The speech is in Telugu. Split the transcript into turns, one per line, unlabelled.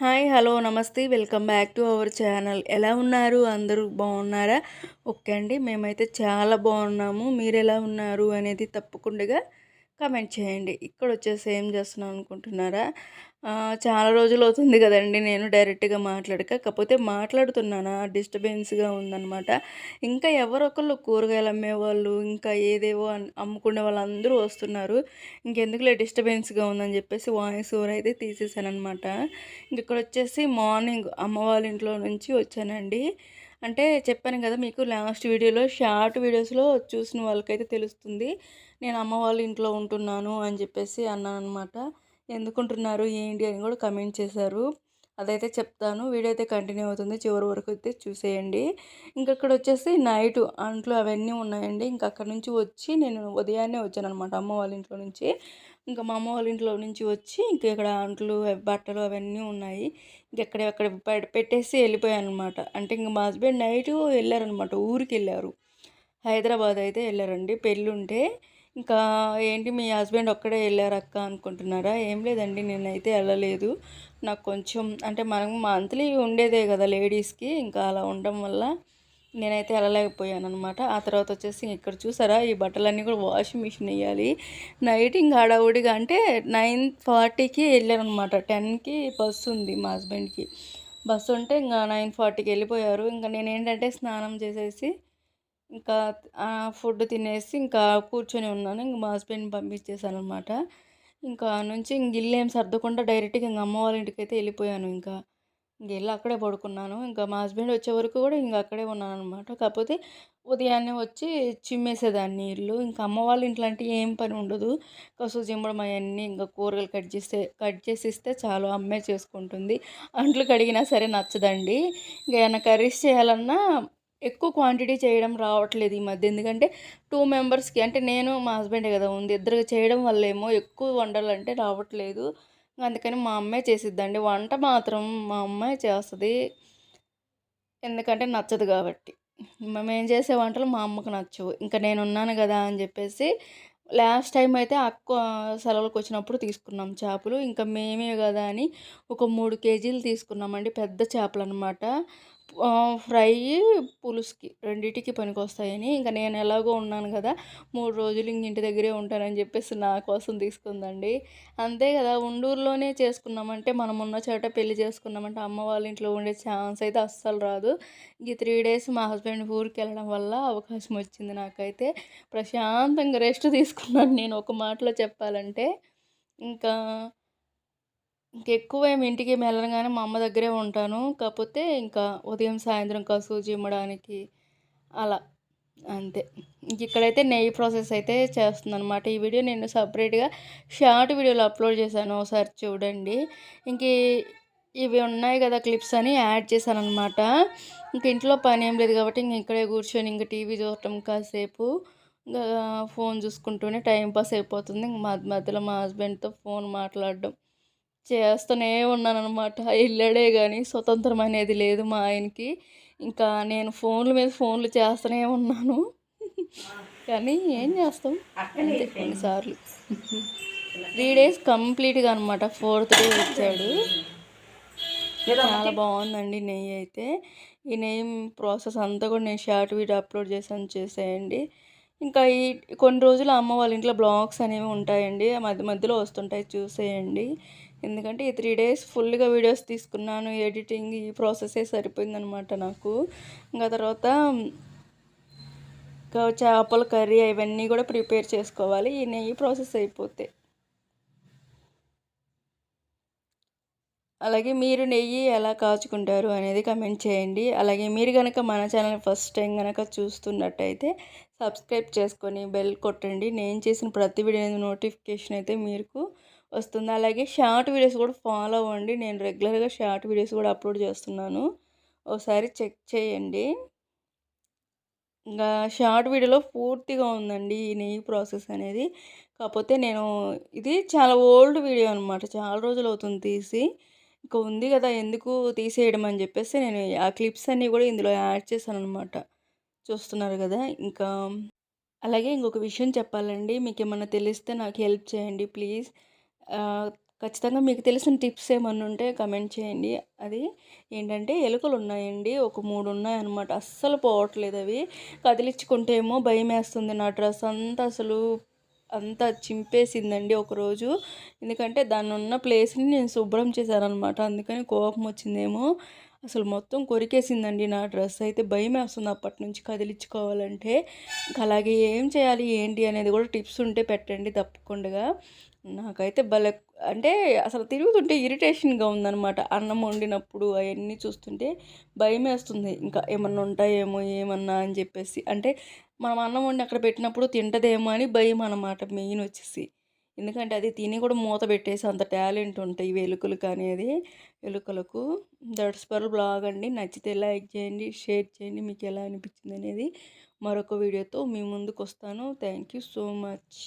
హాయ్ హలో నమస్తే. Welcome back to our channel. ఎలా ఉన్నారు? అందరూ బాగున్నారా? ఓకే అండి. మేమైతే చాలా బాగున్నాము. మీరు ఎలా ఉన్నారు? అనేది తప్పకుండా కమెంట్ చేయండి. ఇక్కడ వచ్చేసి ఏం చేస్తున్నాం అనుకుంటున్నారా? చాలా రోజులు అవుతుంది కదండి నేను డైరెక్ట్గా మాట్లాడక. కాకపోతే మాట్లాడుతున్నానా? డిస్టర్బెన్స్గా ఉందన్నమాట. ఇంకా ఎవరొకళ్ళు కూరగాయలు అమ్మేవాళ్ళు ఇంకా ఏదేవో అమ్ముకునే వాళ్ళందరూ వస్తున్నారు. ఇంకెందుకులే డిస్టర్బెన్స్గా ఉందని చెప్పేసి వాయిస్ ఓవర్ అయితే తీసేసాను అనమాట ఇంక ఇక్కడ వచ్చేసి మార్నింగ్ అమ్మ వాళ్ళ ఇంట్లో నుంచి వచ్చానండి. అంటే చెప్పాను కదా మీకు లాస్ట్ వీడియోలో షార్ట్ వీడియోస్లో చూసిన వాళ్ళకైతే తెలుస్తుంది. నేను అమ్మ వాళ్ళ ఇంట్లో ఉంటున్నాను అని చెప్పేసి అన్నాను అనమాట ఎందుకుంటున్నారు? ఏంటి? అని కూడా కమెంట్ చేశారు. అదైతే చెప్తాను. వీడియో అయితే కంటిన్యూ అవుతుంది. చివరి వరకు అయితే చూసేయండి. ఇంకా ఇక్కడ వచ్చేసి నైట్ అంట్లు అవన్నీ ఉన్నాయండి. ఇంకా అక్కడ నుంచి వచ్చి నేను ఉదయాన్నే వచ్చాను అనమాట అమ్మ వాళ్ళ ఇంట్లో నుంచి. ఇంకా మా అమ్మ వాళ్ళ ఇంట్లో నుంచి వచ్చి ఇంకా ఇక్కడ అంట్లు బట్టలు అవన్నీ ఉన్నాయి. ఇంకెక్కడ అక్కడ పె- పెట్టేసి వెళ్ళిపోయాను అనమాట అంటే ఇంకా మా హస్బెండ్ నైట్ వెళ్ళారనమాట ఊరికి వెళ్ళారు హైదరాబాద్ అయితే వెళ్ళారండి. పెళ్ళి ఉంటే ఇంకా ఏంటి మీ హస్బెండ్ ఒక్కడే వెళ్ళారక్క అనుకుంటున్నారా? ఏం లేదండి నేనైతే వెళ్ళలేదు. నాకు కొంచెం అంటే మనం మంత్లీ ఉండేదే కదా లేడీస్కి ఇంకా అలా ఉండడం వల్ల నేనైతే వెళ్ళలేకపోయాను అనమాట ఆ తర్వాత వచ్చేసి ఇక్కడ చూసారా ఈ బట్టలన్నీ కూడా వాషింగ్ మిషన్ వేయాలి. నైట్ ఇంకా హడావుడిగా అంటే నైన్ ఫార్టీకి వెళ్ళారనమాట టెన్కి బస్సు ఉంది మా హస్బెండ్కి. బస్సు ఉంటే ఇంకా నైన్ ఫార్టీకి వెళ్ళిపోయారు. ఇంకా నేను ఏంటంటే స్నానం చేసేసి ఇంకా ఫుడ్ తినేసి ఇంకా కూర్చొని ఉన్నాను. ఇంక మా హస్బెండ్ని పంపించేసాను అనమాట ఇంకా నుంచి ఇంక ఇల్లు ఏం సర్దకుండా డైరెక్ట్గా ఇంక అమ్మ వాళ్ళ ఇంటికి అయితే వెళ్ళిపోయాను ఇంకా. ఇంక వెళ్ళి అక్కడే పడుకున్నాను. ఇంకా మా హస్బెండ్ వచ్చే వరకు కూడా ఇంకా అక్కడే ఉన్నాను అనమాట కాకపోతే ఉదయాన్నే వచ్చి చిమ్మేసేదాన్ని ఇల్లు ఇంకా అమ్మ వాళ్ళ ఇంట్లో అంటే ఏం పని ఉండదు. కసు చిమ్మడం అవన్నీ ఇంకా కూరగాయలు కట్ చేస్తే కట్ చేసి ఇస్తే చాలు అమ్మే చేసుకుంటుంది. అంట్లు కడిగినా సరే నచ్చదండి. ఇంకా ఏమైనా కర్రీస్ చేయాలన్నా ఎక్కువ క్వాంటిటీ చేయడం రావట్లేదు ఈ మధ్య. ఎందుకంటే టూ మెంబర్స్కి అంటే నేను మా హస్బెండే కదా ఉంది. ఇద్దరు చేయడం వల్ల ఏమో ఎక్కువ వండాలంటే రావట్లేదు. అందుకని మా అమ్మే చేసిద్దండి. వంట మాత్రం మా అమ్మాయి చేస్తుంది. ఎందుకంటే నచ్చదు కాబట్టి. మేము చేసే వంటలు మా అమ్మకు నచ్చవు. ఇంకా నేను ఉన్నాను కదా అని చెప్పేసి లాస్ట్ టైం అయితే అక్క సెలవులకు వచ్చినప్పుడు తీసుకున్నాం చేపలు. ఇంకా మేమే కదా అని ఒక మూడు కేజీలు తీసుకున్నామండి. పెద్ద చేపలు అనమాట ఫ్రై పులుసుకి రెండింటికి పనికొస్తాయని ఇంకా నేను ఎలాగో ఉన్నాను కదా మూడు రోజులు ఇంక ఇంటి దగ్గరే ఉంటానని చెప్పేసి నా కోసం తీసుకుందండి. అంతే కదా ఉండూరులోనే చేసుకున్నామంటే మనం ఉన్న చోట పెళ్ళి చేసుకున్నామంటే అమ్మ వాళ్ళ ఇంట్లో ఉండే ఛాన్స్ అయితే అస్సలు రాదు. ఈ త్రీ డేస్ మా హస్బెండ్ ఊరికి వెళ్ళడం వల్ల అవకాశం వచ్చింది నాకైతే. ప్రశాంతంగా రెస్ట్ తీసుకున్నాను నేను ఒక మాటలో చెప్పాలంటే. ఇంకా ఇంకెక్కువ ఏమి ఇంటికి వెళ్ళను కానీ మా అమ్మ దగ్గరే ఉంటాను. కాకపోతే ఇంకా ఉదయం సాయంత్రం కసువు చిమ్మడానికి అలా అంతే. ఇంక ఇక్కడైతే నెయ్యి ప్రాసెస్ అయితే చేస్తుంది అనమాట ఈ వీడియో నేను సపరేట్గా షార్ట్ వీడియోలో అప్లోడ్ చేశాను. ఒకసారి చూడండి. ఇంక ఇవి ఉన్నాయి కదా క్లిప్స్ అని యాడ్ చేశాను అనమాట ఇంక ఇంట్లో పని ఏం లేదు కాబట్టి ఇంక ఇక్కడే కూర్చొని ఇంక టీవీ చూడటం కాసేపు. ఇంకా ఫోన్ చూసుకుంటూనే టైం పాస్ అయిపోతుంది. ఇంక మధ్య మధ్యలో మా హస్బెండ్తో ఫోన్ మాట్లాడడం. చేస్తూనే ఉన్నాను అనమాట వెళ్ళాడే కానీ స్వతంత్రం అనేది లేదు మా ఆయనకి. ఇంకా నేను ఫోన్ల మీద ఫోన్లు చేస్తూనే ఉన్నాను. కానీ ఏం చేస్తాం? అంతే కొన్నిసార్లు. త్రీ డేస్ కంప్లీట్గా అనమాట ఫోర్త్ డే వచ్చాడు. చాలా బాగుందండి నెయ్యి అయితే. ఈ నెయ్యి ప్రాసెస్ అంతా కూడా నేను షార్ట్ వీడియో అప్లోడ్ చేశాను చేసేయండి. ఇంకా ఈ కొన్ని రోజులు అమ్మ వాళ్ళ ఇంట్లో బ్లాగ్స్ అనేవి ఉంటాయండి. మధ్య మధ్యలో వస్తుంటాయి చూసేయండి. ఎందుకంటే ఈ త్రీ డేస్ ఫుల్గా వీడియోస్ తీసుకున్నాను ఎడిటింగ్ ఈ ప్రాసెసే సరిపోయిందనమాట నాకు. ఇంకా తర్వాత ఇంకా చేపల కర్రీ అవన్నీ కూడా ప్రిపేర్ చేసుకోవాలి. ఈ నెయ్యి ప్రాసెస్ అయిపోతే. అలాగే మీరు నెయ్యి ఎలా కాచుకుంటారు అనేది కమెంట్ చేయండి. అలాగే మీరు కనుక మన ఛానల్ ఫస్ట్ టైం కనుక చూస్తున్నట్టయితే సబ్స్క్రైబ్ చేసుకొని బెల్ కొట్టండి. నేను చేసిన ప్రతి వీడియో నోటిఫికేషన్ అయితే మీకు వస్తుంది. అలాగే షార్ట్ వీడియోస్ కూడా ఫాలో అవ్వండి. నేను రెగ్యులర్గా షార్ట్ వీడియోస్ కూడా అప్లోడ్ చేస్తున్నాను. ఒకసారి చెక్ చేయండి. ఇంకా షార్ట్ వీడియోలో పూర్తిగా ఉందండి ఈ నెయ్యి ప్రాసెస్ అనేది. కాకపోతే నేను ఇది చాలా ఓల్డ్ వీడియో అనమాట చాలా రోజులు అవుతుంది తీసి. ఇంకా ఉంది కదా ఎందుకు తీసేయడం అని చెప్పేసి నేను ఆ క్లిప్స్ అన్నీ కూడా ఇందులో యాడ్ చేశాను అనమాట చూస్తున్నారు కదా ఇంకా. అలాగే ఇంకొక విషయం చెప్పాలండి. మీకు ఏమన్నా తెలిస్తే నాకు హెల్ప్ చేయండి ప్లీజ్. ఖచ్చితంగా మీకు తెలిసిన టిప్స్ ఏమన్నా ఉంటే కమెంట్ చేయండి. అది ఏంటంటే ఎలుకలు ఉన్నాయండి. ఒక మూడు ఉన్నాయన్నమాట. అస్సలు పోవట్లేదు అవి. కదిలించుకుంటే ఏమో భయం వేస్తుంది నా డ్రెస్ అంతా అసలు అంతా చింపేసిందండి ఒకరోజు ఎందుకంటే దాన్ని ఉన్న ప్లేస్ని నేను శుభ్రం చేశాను అనమాట అందుకని కోపం వచ్చిందేమో. అసలు మొత్తం కొరికేసిందండి నా డ్రెస్. అయితే భయం వేస్తుంది అప్పటి నుంచి కదిలించుకోవాలంటే. అలాగే ఏం చేయాలి ఏంటి అనేది కూడా టిప్స్ ఉంటే పెట్టండి తప్పకుండా. నాకైతే భలే అంటే అసలు తిరుగుతుంటే ఇరిటేషన్గా ఉందన్నమాట. అన్నం వండినప్పుడు అవన్నీ చూస్తుంటే భయం వేస్తుంది ఇంకా ఏమన్నా ఉంటాయేమో ఏమన్నా అని చెప్పేసి. అంటే మనం అన్నం వండి అక్కడ పెట్టినప్పుడు తింటదేమో అని భయం అన్నమాట మెయిన్ వచ్చేసి. ఎందుకంటే అది తిని కూడా మూత పెట్టేసి అంత టాలెంట్ ఉంటాయి వెలుకలు కానీ అనేది ఎలుకలకు. దట్స్ పర్ బ్లాగ్ అండి. నచ్చితే లైక్ చేయండి షేర్ చేయండి. మీకు ఎలా అనిపించింది అనేది మరొక వీడియోతో మీ ముందుకు వస్తాను థ్యాంక్ యూ సో మచ్.